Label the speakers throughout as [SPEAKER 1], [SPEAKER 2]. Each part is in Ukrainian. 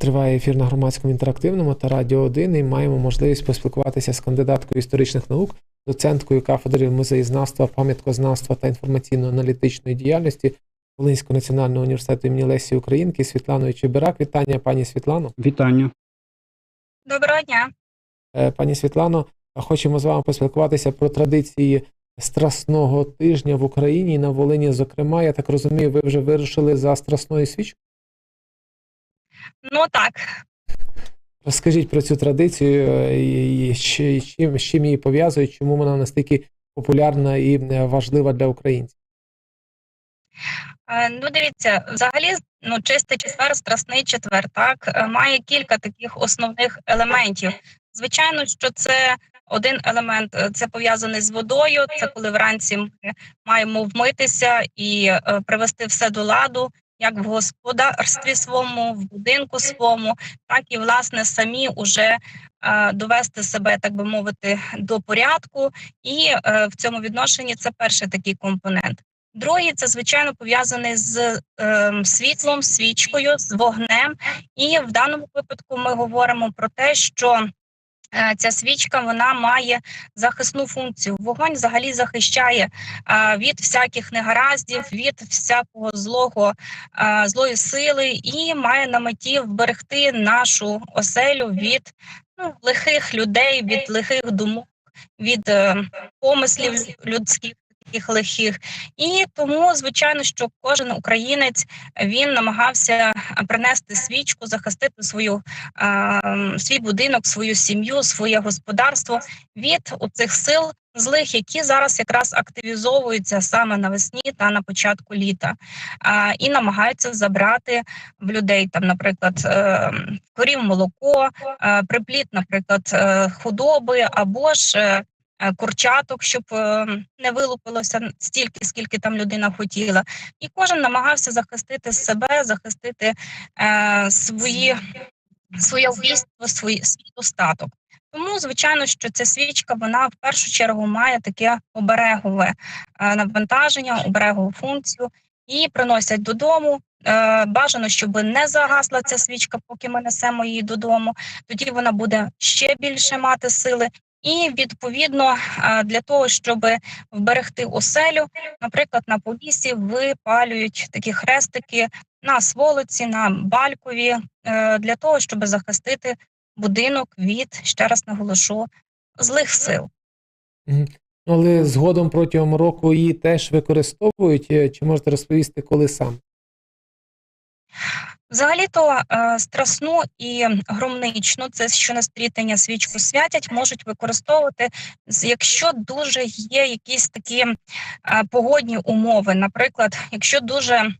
[SPEAKER 1] Триває ефір на громадському інтерактивному та радіо 1 і маємо можливість поспілкуватися з кандидаткою історичних наук, доценткою кафедри музеєзнавства, пам'яткознавства та інформаційно-аналітичної діяльності Волинського національного університету імені Лесі Українки Світланою Чебирак. Вітання, пані Світлано.
[SPEAKER 2] Вітання.
[SPEAKER 3] Доброго дня.
[SPEAKER 1] Е, Пані Світлано, хочемо з вами поспілкуватися про традиції Страсного тижня в Україні і на Волині. Зокрема, я так розумію, ви вже вирушили за Страсною свічкою.
[SPEAKER 3] Ну так,
[SPEAKER 1] Розкажіть про цю традицію е, і чим, з чим її пов'язують, чому вона настільки популярна і е, важлива для українців.
[SPEAKER 3] е, ну дивіться, взагалі, ну чистий четвер, страсний четвер, так має кілька таких основних елементів. Звичайно, що це один елемент це пов'язаний з водою. Це коли вранці ми маємо вмитися і привести все до ладу, як в господарстві своєму, в будинку своєму, так і власне самі уже е, довести себе, так би мовити, до порядку. І е, в цьому відношенні це перший такий компонент. Другий це звичайно пов'язаний з е, світлом, свічкою, з вогнем. І в даному випадку ми говоримо про те, що ця свічка вона має захисну функцію. Вогонь взагалі захищає е, від всяких негараздів, від всякого злого е, злої сили і має на меті вберегти нашу оселю від ну, лихих людей, від лихих думок, від е, помислів людських. Таких лихих, і тому звичайно, що кожен українець він намагався принести свічку, захистити свою е, свій будинок, свою сім'ю, своє господарство від оцих сил злих, які зараз якраз активізовуються саме навесні та на початку літа, а, і намагаються забрати в людей там, наприклад, е, корів молоко, е, припліт, наприклад, е, худоби або ж. Е, Курчаток, щоб е, не вилупилося стільки, скільки там людина хотіла, і кожен намагався захистити себе, захистити е, свої своє вбійство, свій, достаток. Тому, звичайно, що ця свічка вона в першу чергу має таке оберегове навантаження, оберегову функцію, її приносять додому. Бажано, щоб не загасла ця свічка, поки ми несемо її додому. Тоді вона буде ще більше мати сили. І відповідно для того, щоб вберегти оселю, наприклад, на полісі випалюють такі хрестики на сволоці, на балькові е, для того, щоб захистити будинок від ще раз наголошу злих сил.
[SPEAKER 1] Ну, Але згодом протягом року її теж використовують. Чи можете розповісти, коли сам?
[SPEAKER 3] Взагалі-то е, страсну і громничну, це що на стрітення свічку святять, можуть використовувати, якщо дуже є якісь такі е, погодні умови. Наприклад, якщо дуже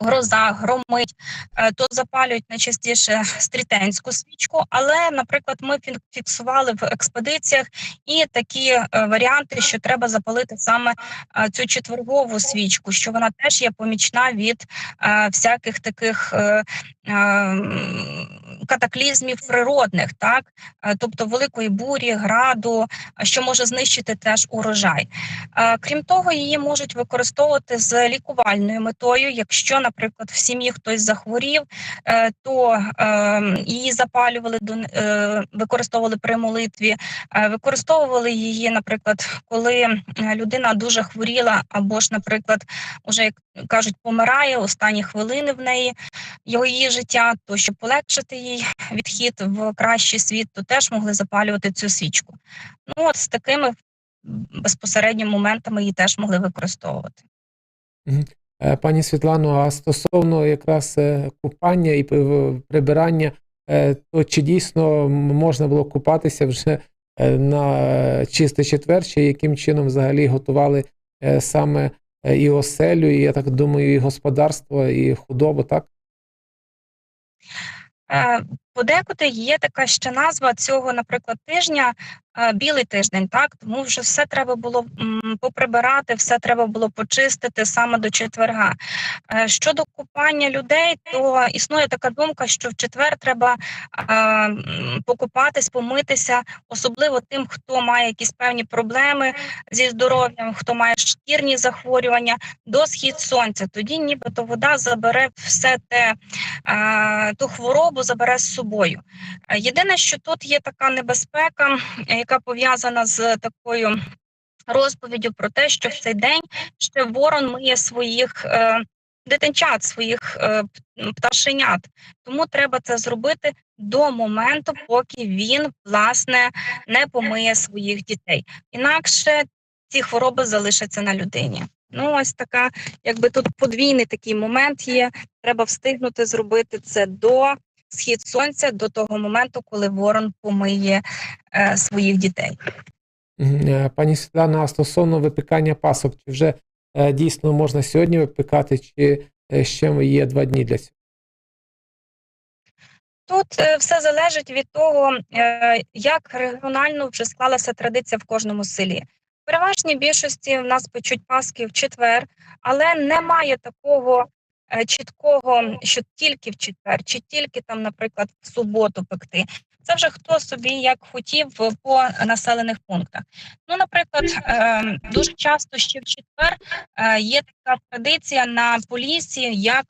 [SPEAKER 3] гроза, громить, е, то запалюють найчастіше стрітенську свічку. Але, наприклад, ми фіксували в експедиціях і такі е, варіанти, що треба запалити саме е, цю четвергову свічку, що вона теж є помічна від всяких таких катаклізмів природних, так тобто великої бурі, граду, що може знищити теж урожай. Крім того, її можуть використовувати з лікувальною метою. Якщо, наприклад, в сім'ї хтось захворів, е, то е, її запалювали е, використовували при молитві, використовували її, наприклад, коли людина дуже хворіла, або ж, наприклад, уже як кажуть, помирає останні хвилини в неї його її життя, то щоб полегшити їй відхід в кращий світ, то теж могли запалювати цю свічку. Ну от з такими безпосередньо моментами її теж могли використовувати.
[SPEAKER 1] Е, Пані Світлано, а стосовно якраз е, купання і прибирання, е, то чи дійсно можна було купатися вже на чистий четвер, чи яким чином взагалі готували саме і оселю, і я так думаю, і господарство, і худобу, так?
[SPEAKER 3] Подекуди є така ще назва цього, наприклад, тижня е, білий тиждень, так тому вже все треба було поприбирати, все треба було почистити саме до четверга. Е, Щодо купання людей, то існує така думка, що в четвер треба е, покупатись, помитися, особливо тим, хто має якісь певні проблеми зі здоров'ям, хто має шкірні захворювання до схід сонця. Тоді нібито вода забере все те, ту хворобу забере з собою. Е, Єдине, що тут є така небезпека, яка пов'язана з такою розповіддю про те, що в цей день ще ворон миє своїх е, дитинчат, своїх е, пташенят. Тому треба це зробити до моменту, поки він власне не помиє своїх дітей. Інакше ці хвороби залишаться на людині. Ну, ось така, якби тут подвійний такий момент є. Треба встигнути зробити це до схід сонця, до того моменту, коли ворон помиє е, своїх дітей.
[SPEAKER 1] Е, Пані Світлана, а стосовно випікання пасок, чи вже е, дійсно можна сьогодні випікати, чи е, ще є два дні для цього?
[SPEAKER 3] Тут е, все залежить від того, як регіонально вже склалася традиція в кожному селі. В переважній більшості в нас печуть паски в четвер, але немає такого чіткого, що тільки в четвер, чи тільки там, наприклад, в суботу пекти. Це вже хто собі як хотів е, по населених пунктах. Ну, наприклад, е, дуже часто ще в четвер е, є така традиція на полісі, як,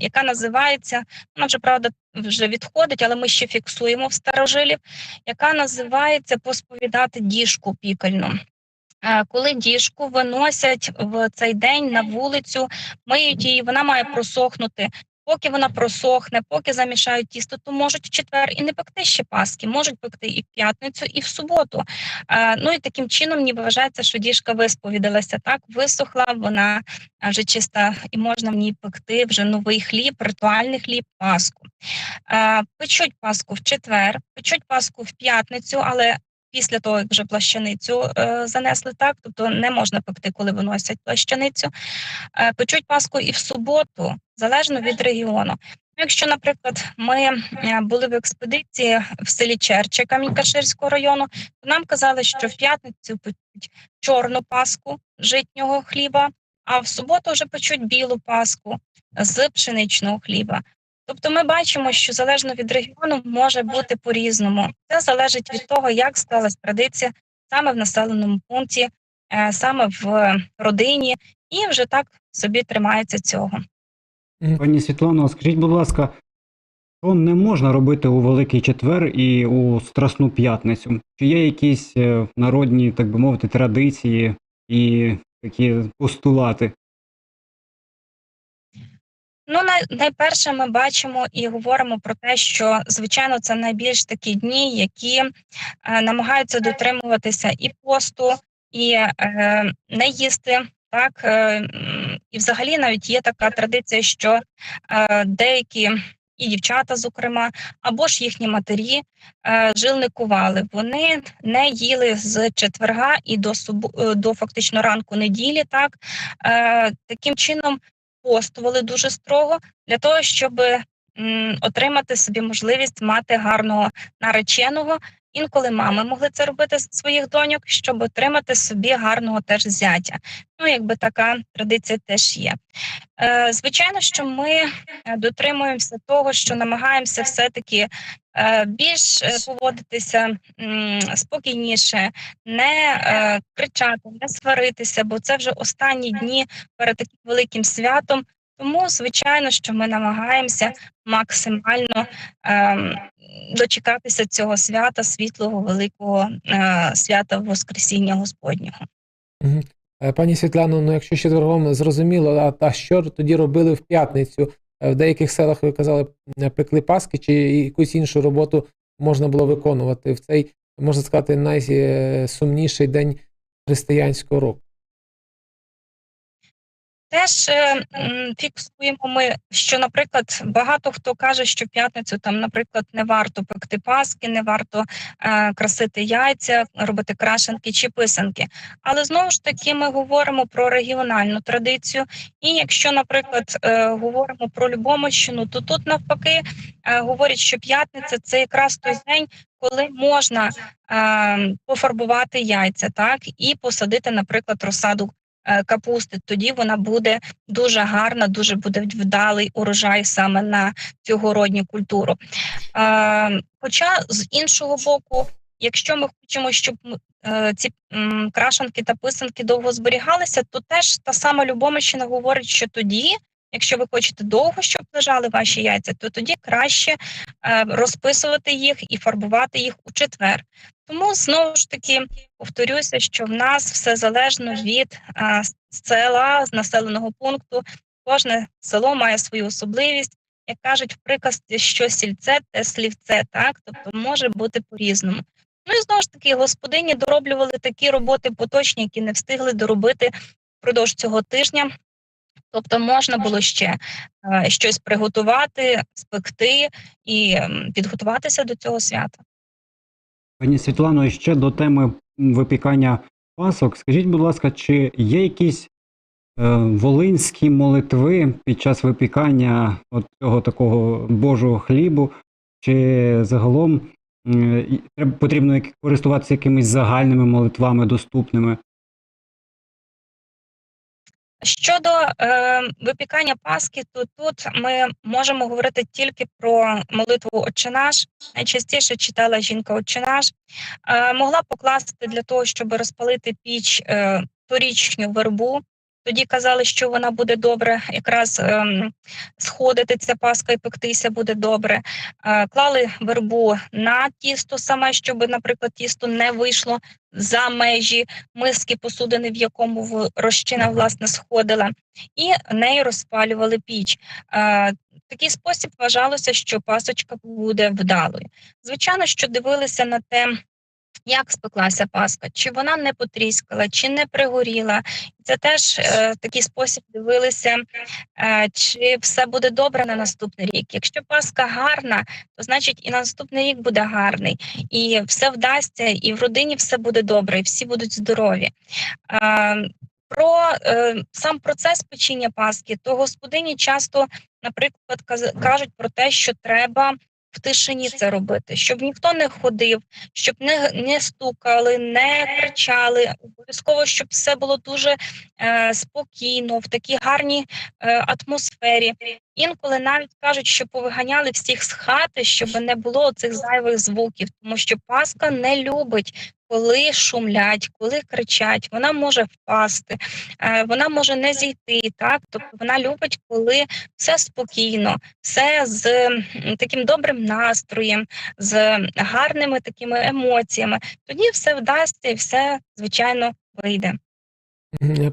[SPEAKER 3] яка називається, вона вже правда вже відходить, але ми ще фіксуємо в старожилів, яка називається посповідати діжку пікельну. Е, Коли діжку виносять в цей день на вулицю, миють її, вона має просохнути. Поки вона просохне, поки замішають тісто, то можуть в четвер і не пекти ще паски, можуть пекти і в п'ятницю, і в суботу. Е, ну і таким чином ніби вважається, що діжка висповідалася. Так висохла, вона е, вже чиста, і можна в ній пекти вже новий хліб, ритуальний хліб, паску. Печуть паску в четвер, печуть паску в п'ятницю, але після того, як вже плащаницю е, занесли, так тобто не можна пекти, коли виносять плащаницю. Е, печуть паску і в суботу, залежно від регіону. Якщо, наприклад, ми е, були в експедиції в селі Черче Камінь-Каширського району, то нам казали, що в п'ятницю печуть чорну паску житнього хліба, а в суботу вже печуть білу паску з пшеничного хліба. Тобто ми бачимо, що залежно від регіону може бути по-різному. Це залежить від того, як сталася традиція саме в населеному пункті, е, саме в родині, і вже так собі тримається цього.
[SPEAKER 2] Пані Світлано, скажіть, будь ласка, що не можна робити у Великий Четвер і у Страсну П'ятницю? Чи є якісь е, народні, так би мовити, традиції і такі постулати?
[SPEAKER 3] Ну, най- найперше, ми бачимо і говоримо про те, що звичайно це найбільш такі дні, які е, намагаються дотримуватися і посту, і е, не їсти. Так е, і взагалі навіть є така традиція, що деякі і дівчата, зокрема, або ж їхні матері жилникували. Вони не їли з четверга і до субо, е, до фактично ранку неділі. Так таким чином постували дуже строго для того, щоб отримати собі можливість мати гарного нареченого. Інколи мами могли це робити з своїх доньок, щоб отримати собі гарного теж зятя. Ну, якби така традиція теж є. Е, звичайно, що ми е, дотримуємося того, що намагаємося все-таки е, більш е, поводитися м, спокійніше, не е, кричати, не сваритися, бо це вже останні дні перед таким великим святом. Тому, звичайно, що ми намагаємося максимально ем, дочекатися цього свята, світлого, великого е, свята Воскресіння Господнього.
[SPEAKER 1] Е, Пані Світлано, ну якщо з четвергом зрозуміло, а, а що тоді робили в п'ятницю? Е, В деяких селах ви казали, пекли паски, чи якусь іншу роботу можна було виконувати в цей, можна сказати, найсумніший день християнського року.
[SPEAKER 3] Теж е, фіксуємо ми, що, наприклад, багато хто каже, що в п'ятницю там, наприклад, не варто пекти паски, не варто е, красити яйця, робити крашенки чи писанки. Але знову ж таки ми говоримо про регіональну традицію. І якщо, наприклад, е, говоримо про Любомищину, то тут навпаки е, говорять, що п'ятниця це якраз той день, коли можна е, пофарбувати яйця, так і посадити, наприклад, розсаду капусти. Тоді вона буде дуже гарна, дуже буде вдалий урожай саме на цьогородню культуру. Е, хоча з іншого боку, якщо ми хочемо, щоб е, ці м, крашенки та писанки довго зберігалися, то теж та сама Любомищина говорить, що тоді. Якщо ви хочете довго, щоб лежали ваші яйця, то тоді краще е, розписувати їх і фарбувати їх у четвер. Тому знову ж таки повторюся, що в нас все залежно від е, села, з населеного пункту. Кожне село має свою особливість. Як кажуть в приказці, що сільце, те слівце, так тобто може бути по-різному. Ну і знову ж таки, господині дороблювали такі роботи поточні, які не встигли доробити впродовж цього тижня. Тобто можна було ще щось приготувати, спекти і підготуватися до цього свята.
[SPEAKER 2] Пані Світлано, ще до теми випікання пасок. Скажіть, будь ласка, чи є якісь е, волинські молитви під час випікання от цього такого Божого хлібу, чи загалом е, потрібно користуватися якимись загальними молитвами доступними?
[SPEAKER 3] Щодо е, випікання Пасхи, то тут ми можемо говорити тільки про молитву «Отче наш». Найчастіше читала жінка «Отче наш». Е, могла покласти для того, щоб розпалити піч е, торічню вербу. Тоді казали, що вона буде добре, якраз ем, сходити ця паска і пектися буде добре. Е, клали вербу на тісто саме, щоб, наприклад, тісто не вийшло за межі миски посудини, в якому розчина власне сходила, і нею розпалювали піч. Е, такий спосіб вважалося, що пасочка буде вдалою. Звичайно, що дивилися на те. Як спеклася паска, чи вона не потріскала, чи не пригоріла. Це теж е, такий спосіб дивилися, е, чи все буде добре на наступний рік. Якщо паска гарна, то значить і на наступний рік буде гарний, і все вдасться, і в родині все буде добре, і всі будуть здорові. Е, про е, сам процес печіння паски, то господині часто, наприклад, кажуть про те, що треба в тишині це робити, щоб ніхто не ходив, щоб не, не стукали, не кричали. Обов'язково, щоб все було дуже е, спокійно, в такій гарній е, атмосфері. Інколи навіть кажуть, що повиганяли всіх з хати, щоб не було цих зайвих звуків, тому що паска не любить. Коли шумлять, коли кричать, вона може впасти, е, вона може не зійти. Так, тобто вона любить, коли все спокійно, все з таким добрим настроєм, з гарними такими емоціями. Тоді все вдасться і все звичайно вийде.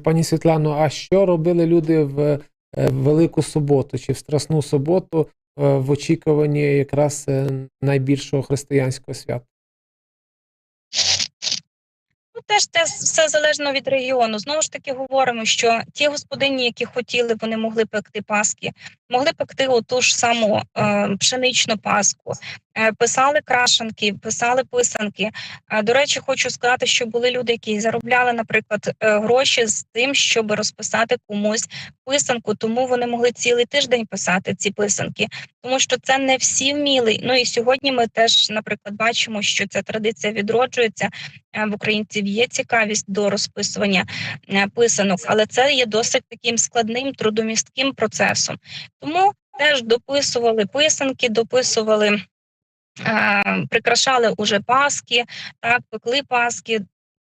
[SPEAKER 1] Пані Світлано, а що робили люди в Велику суботу чи в Страсну суботу е, в очікуванні якраз е, найбільшого християнського свята?
[SPEAKER 3] Ну, теж це все залежно від регіону. Знову ж таки говоримо, що ті господині, які хотіли, вони могли пекти паски, могли пекти оту ж саму е, пшеничну паску, е, писали крашенки, писали писанки. Е, до речі, хочу сказати, що були люди, які заробляли, наприклад, е, гроші з тим, щоб розписати комусь писанку, тому вони могли цілий тиждень писати ці писанки, тому що це не всі вміли. Ну і сьогодні ми теж, наприклад, бачимо, що ця традиція відроджується. Е, В українців є цікавість до розписування е, писанок, але це є досить таким складним трудомістким процесом. Тому теж дописували писанки, дописували, е, прикрашали уже паски, так, пекли паски.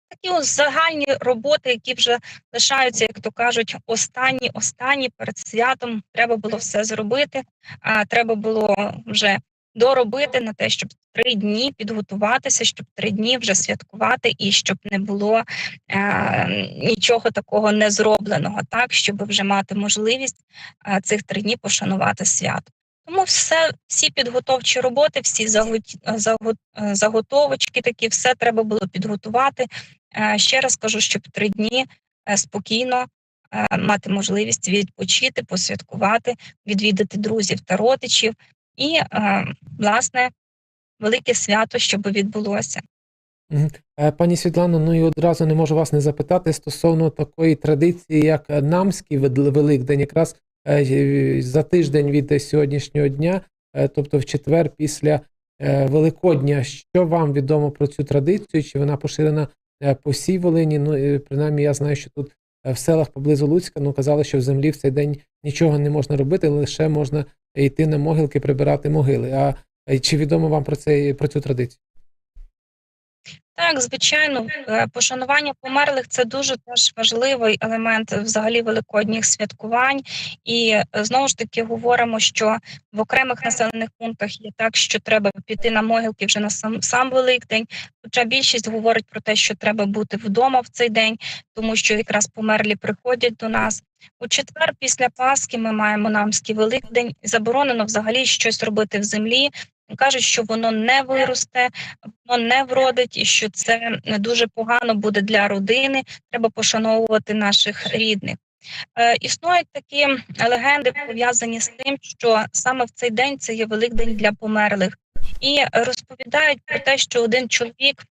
[SPEAKER 3] Такі ось загальні роботи, які вже лишаються, як то кажуть, останні, останні перед святом треба було все зробити. А треба було вже доробити на те, щоб три дні підготуватися, щоб три дні вже святкувати, і щоб не було е, нічого такого не зробленого, так щоб вже мати можливість е, цих три дні пошанувати свято. Тому все, всі підготовчі роботи, всі е, заготовочки, такі все треба було підготувати. Е, ще раз кажу, щоб три дні е, спокійно мати можливість відпочити, посвяткувати, відвідати друзів та родичів і, е, власне, велике свято, щоб відбулося.
[SPEAKER 1] Е, Пані Світлано, ну і одразу не можу вас не запитати стосовно такої традиції, як Намський Великдень, якраз е, за тиждень від сьогоднішнього дня, тобто в четвер після Великодня. Що вам відомо про цю традицію? Чи вона поширена по всій Волині? Ну, принаймні, я знаю, що тут в селах поблизу Луцька, ну казали, що в землі в цей день нічого не можна робити, лише можна йти на могилки, прибирати могили. А чи відомо вам про це про цю традицію?
[SPEAKER 3] Так, звичайно, е, пошанування померлих це дуже теж важливий елемент взагалі великодніх святкувань. І е, знову ж таки говоримо, що в окремих населених пунктах є так, що треба піти на могилки вже на сам сам Великдень. Хоча більшість говорить про те, що треба бути вдома в цей день, тому що якраз померлі приходять до нас. У четвер після Пасхи ми маємо намський Великдень. Заборонено взагалі щось робити в землі. Кажуть, що воно не виросте, воно не вродить, і що це дуже погано буде для родини. Треба пошановувати наших рідних. Е, існують такі легенди пов'язані з тим, що саме в цей день це є Великдень для померлих, і розповідають про те, що один чоловік.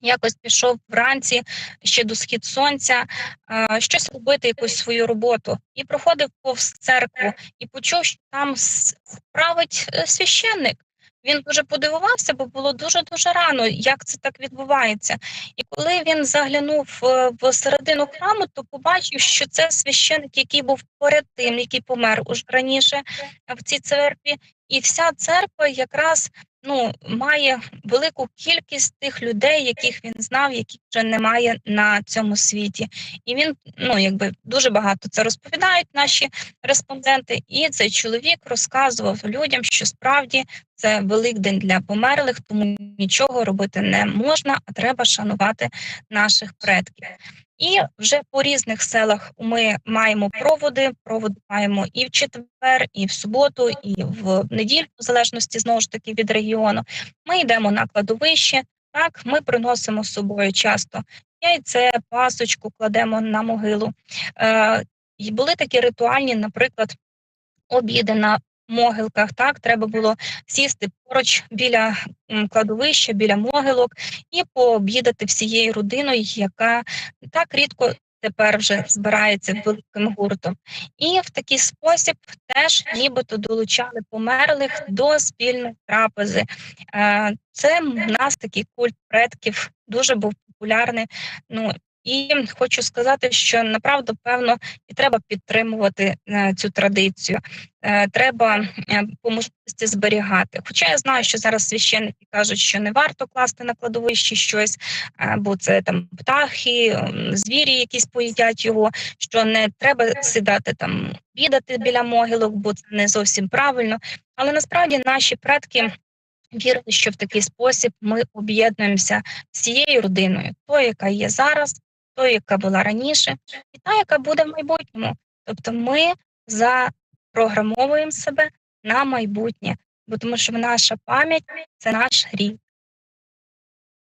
[SPEAKER 3] Якось пішов вранці ще до схід сонця, е, щось робити, якусь свою роботу, і проходив повз церкву і почув, що там с- править е, священник. Він дуже подивувався, бо було дуже дуже рано, як це так відбувається. І коли він заглянув е, в середину храму, то побачив, що це священик, який був перед тим, який помер уже раніше в цій церкві, і вся церква якраз ну має велику кількість тих людей, яких він знав, яких вже немає на цьому світі. І він ну якби дуже багато це розповідають наші респонденти. І цей чоловік розказував людям, що справді це Великдень для померлих, тому нічого робити не можна, а треба шанувати наших предків. І вже по різних селах ми маємо проводи. Проводи маємо і в четвер, і в суботу, і в неділю, в залежності знову ж таки від регіону. Ми йдемо на кладовище. Так, ми приносимо з собою часто яйце, пасочку кладемо на могилу. Е, були такі ритуальні, наприклад, обіди на могилках. Так, треба було сісти поруч біля кладовища, біля могилок і пообідати всією родиною, яка так рідко тепер вже збирається великим гуртом. І в такий спосіб теж нібито долучали померлих до спільної трапези. Е, Це в нас такий культ предків дуже був популярний. Ну і хочу сказати, що направду певно і треба підтримувати е, цю традицію. Е, треба е, по можливості зберігати. Хоча я знаю, що зараз священники кажуть, що не варто класти на кладовищі щось, бо це там птахи, звірі, якісь поїдять його. Що не треба сідати там, відати біля могилок, бо це не зовсім правильно. Але насправді наші предки. Вірили, що в такий спосіб ми об'єднуємося всією родиною, тою, яка є зараз, тою, яка була раніше, і та, яка буде в майбутньому. Тобто ми запрограмовуємо себе на майбутнє, бо тому що наша пам'ять це наш рід.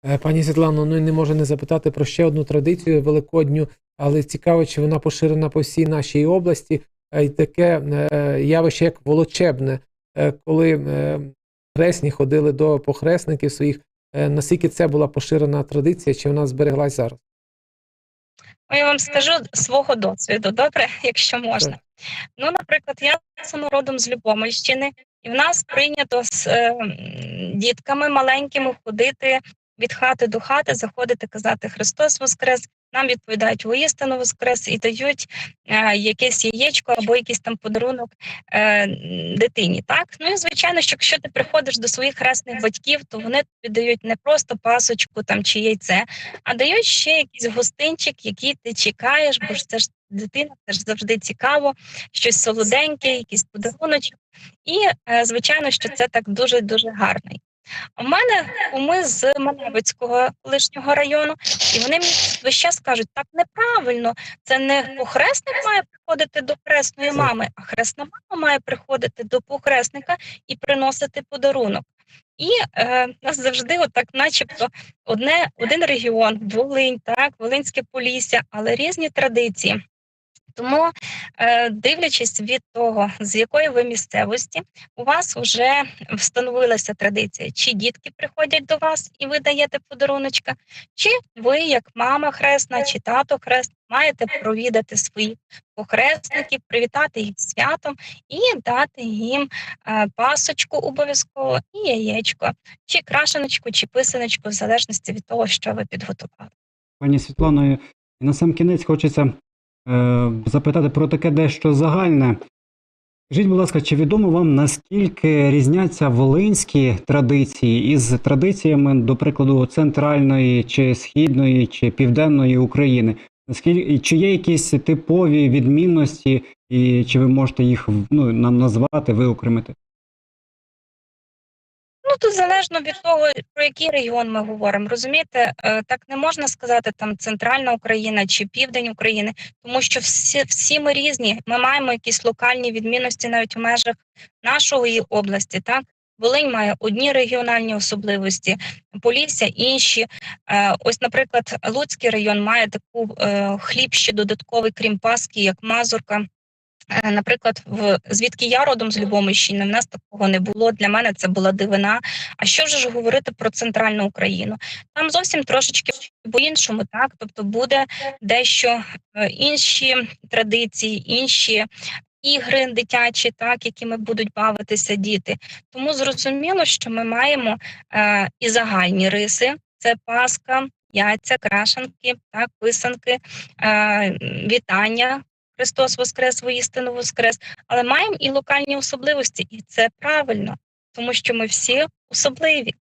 [SPEAKER 1] Е, Пані Світлано, ну і не можу не запитати про ще одну традицію великодню, але цікаво, чи вона поширена по всій нашій області. Е, й Таке е, явище, як волочебне, Е, коли е, хресні ходили до похресників своїх. Е, Наскільки це була поширена традиція, чи вона збереглась зараз?
[SPEAKER 3] Ну, Я вам скажу свого досвіду, добре, якщо можна. Ну, наприклад, я сама родом з Любомельщини, і в нас прийнято з е, дітками маленькими ходити від хати до хати, заходити, казати Христос Воскрес. Нам відповідають воістину Воскрес і дають е, якесь яєчко або якийсь там подарунок е, дитині. Так, ну і звичайно, що якщо ти приходиш до своїх хресних батьків, то вони тобі дають не просто пасочку там чи яйце, а дають ще якийсь гостинчик, який ти чекаєш, бо ж це ж дитина, це ж завжди цікаво, щось солоденьке, якийсь подаруночок. І е, звичайно, що це так дуже дуже гарний. У мене куми з Маневицького колишнього району, і вони мені весь час кажуть, так неправильно, це не похресник має приходити до хресної мами, а хресна мама має приходити до похресника і приносити подарунок. І е, нас завжди, отак, начебто, одне, один регіон, Волинь, так, Волинське Полісся, але різні традиції. Тому, е, дивлячись від того, з якої ви місцевості, у вас вже встановилася традиція, чи дітки приходять до вас і ви даєте подаруночка, чи ви, як мама хресна, чи тато хрест, маєте провідати своїх похресників, привітати їх святом і дати їм е, пасочку обов'язково і яєчко, чи крашеночку, чи писаночку, в залежності від того, що ви підготували.
[SPEAKER 2] Пані Світлано, і на сам кінець хочеться запитати про таке дещо загальне. Скажіть, будь ласка, чи відомо вам наскільки різняться волинські традиції із традиціями, до прикладу, центральної чи східної чи південної України? Наскільки чи є якісь типові відмінності, і чи ви можете їх ну, нам назвати, виокремити?
[SPEAKER 3] Ну, тут залежно від того, про який регіон ми говоримо. Розумієте, Е, так не можна сказати там центральна Україна чи південь України, тому що всі, всі ми різні. Ми маємо якісь локальні відмінності навіть в межах нашої області. Так, Волинь має одні регіональні особливості, Полісся інші. Е, Ось, наприклад, Луцький район має таку е, хліб ще додатковий, крім Паски, як Мазурка. Е, Наприклад, в звідки я родом з Любомищини, в нас такого не було. Для мене це була дивина. А що ж говорити про центральну Україну? Там зовсім трошечки по-іншому, так тобто буде дещо е, інші традиції, інші ігри дитячі, так якими будуть бавитися діти. Тому зрозуміло, що ми маємо е, і загальні риси: це Пасха, яйця, крашанки, так, писанки, е, вітання. Христос Воскрес, воістину Воскрес, але маємо і локальні особливості, і це правильно, тому що ми всі особливі.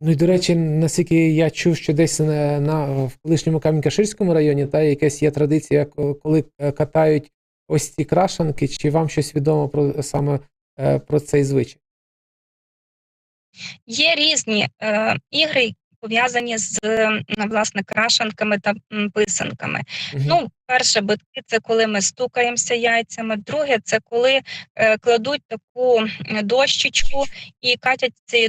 [SPEAKER 1] Ну і до речі, наскільки я чув, що десь на, на в колишньому Кам'янка-Ширському районі та якась є традиція, коли е, катають ось ці крашанки, чи вам щось відомо про саме е, про цей звичай?
[SPEAKER 3] Є різні е, ігри, пов'язані з власне крашанками та писанками.
[SPEAKER 1] Мгм.
[SPEAKER 3] Ну, перше битки це коли ми стукаємося яйцями. Друге, це коли е, кладуть таку дощечку і катять ці,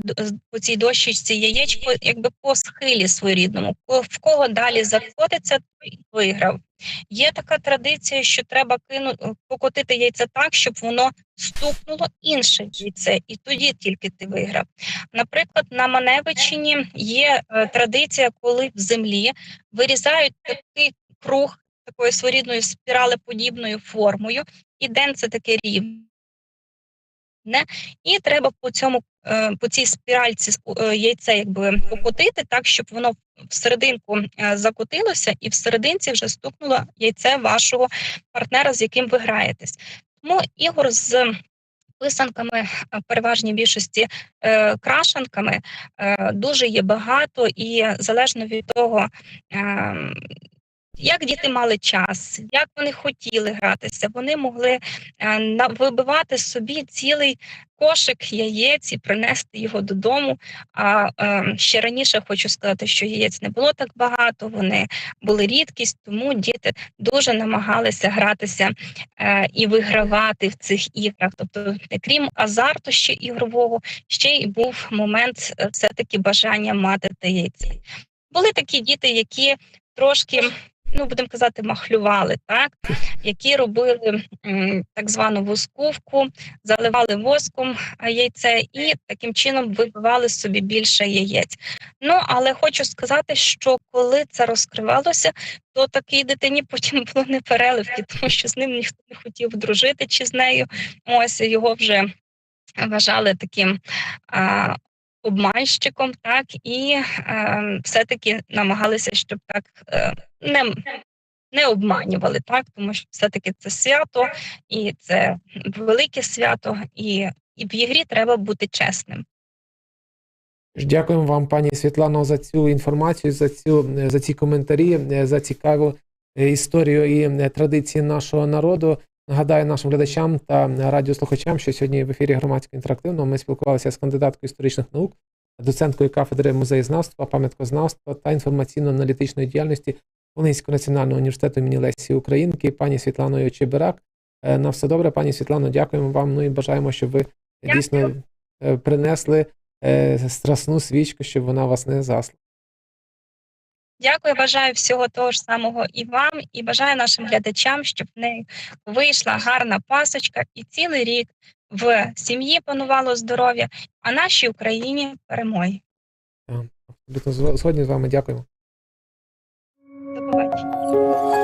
[SPEAKER 3] по цій дощечці яєчко, якби по схилі своєрідному. В кого далі закотиться, той виграв. Є така традиція, що треба кинути покотити яйце так, щоб воно стукнуло інше яйце, і тоді тільки ти виграв. Наприклад, на Маневичині є е, традиція, коли в землі вирізають такий круг такою своєрідною спіралеподібною формою, і ден це таке рівне. І треба по цьому е, по цій спіральці е, яйце якби покотити так, щоб воно в серединку е, закотилося, і в серединці вже стукнуло яйце вашого партнера, з яким ви граєтесь. Тому ігор з писанками, переважній більшості крашанками дуже є багато, і залежно від того, е, як діти мали час, як вони хотіли гратися, вони могли е, вибивати собі цілий кошик яєць і принести його додому. А е, ще раніше хочу сказати, що яєць не було так багато, вони були рідкість, тому діти дуже намагалися гратися е, і вигравати в цих іграх. Тобто, крім азарту ще ігрового, ще й був момент е, все-таки бажання мати те яйце. Були такі діти, які трошки. Ну, будемо казати, махлювали, так які робили так звану воскувку, заливали воском яйце і таким чином вибивали собі більше яєць. Ну але хочу сказати, що коли це розкривалося, то такій дитині потім було не переливки, тому що з ним ніхто не хотів дружити чи з нею. Ось його вже вважали таким а, обманщиком, так і е, все-таки намагалися, щоб так е, не, не обманювали, так, тому що все-таки це свято, і це велике свято, і, і в ігрі треба бути чесним.
[SPEAKER 1] Дякуємо вам, пані Світлано, за цю інформацію, за цю за ці коментарі, за цікаву е, історію і е, традиції нашого народу. Нагадаю нашим глядачам та радіослухачам, що сьогодні в ефірі громадського інтерактивного ми спілкувалися з кандидаткою історичних наук, доценткою кафедри музеєзнавства, пам'яткознавства та інформаційно-аналітичної діяльності Волинського національного університету імені Лесі Українки, пані Світланою Чебирак. Е, На все добре, пані Світлано, дякуємо вам. Ну і бажаємо, щоб ви
[SPEAKER 3] Дякую.
[SPEAKER 1] дійсно е, принесли е, страсну свічку, щоб вона вас не засла.
[SPEAKER 3] Дякую, бажаю всього того ж самого і вам, і бажаю нашим глядачам, щоб в неї вийшла гарна пасочка і цілий рік в сім'ї панувало здоров'я, а нашій Україні перемоги.
[SPEAKER 1] Абсолютно згодні з вами. Дякуємо.
[SPEAKER 3] До побачення.